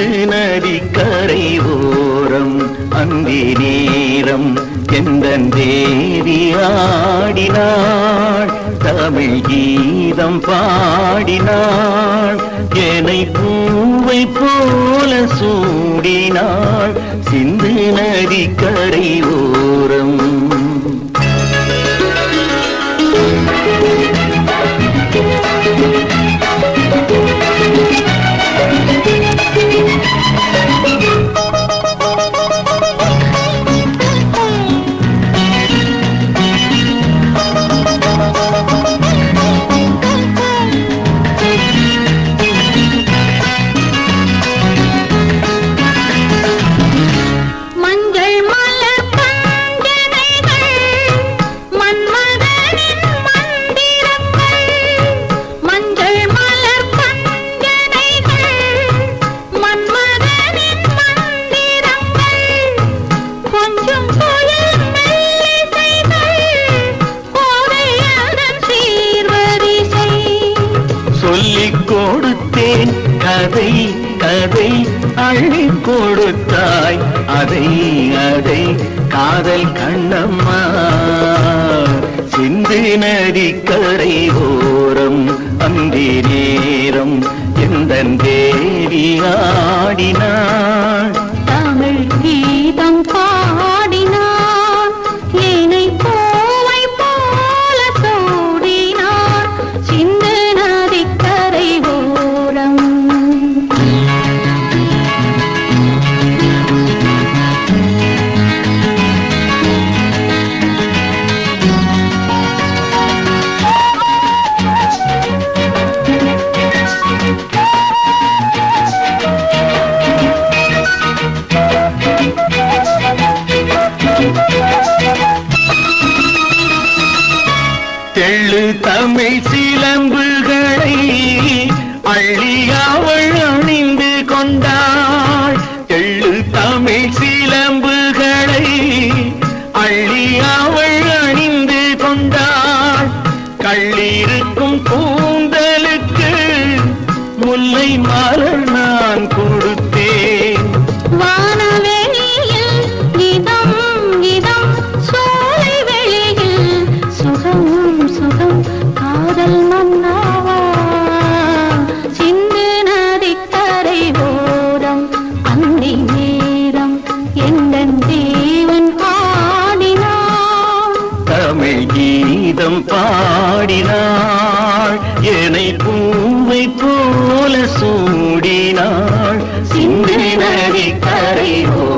சிந்து நதி ஓரம் அந்தி நேரம் எந்தன் தேவி ஆடினாள். தமிழ் கீதம் பாடினாள் என்னை பூவை போல சூடினாள். சிந்து நதிக்கரை ஓரம் சொல்லி கொடுத்தேன். கதை கதை அள்ளி கொடுத்தாய். அதை அதை காதல் கண்ணம்மா. சிந்து நதி கரை ஓரம் அந்தி நேரம். எந்த தேவி ஆடினாள். எள்ளு தமிழ் சிலம்புகளை அள்ளியாவள் அணிந்து கொண்டாள். எள்ளு தமிழ் சிலம்புகளை அள்ளியாவள் அணிந்து கொண்டாள். கள்ளிருக்கும் பூந்தலுக்கு முல்லை மாறல் நான் கொடுத்த கீதம் பாடினாள். என்னை பூவை போல சூடினாள். சிந்து நதி கரைவோ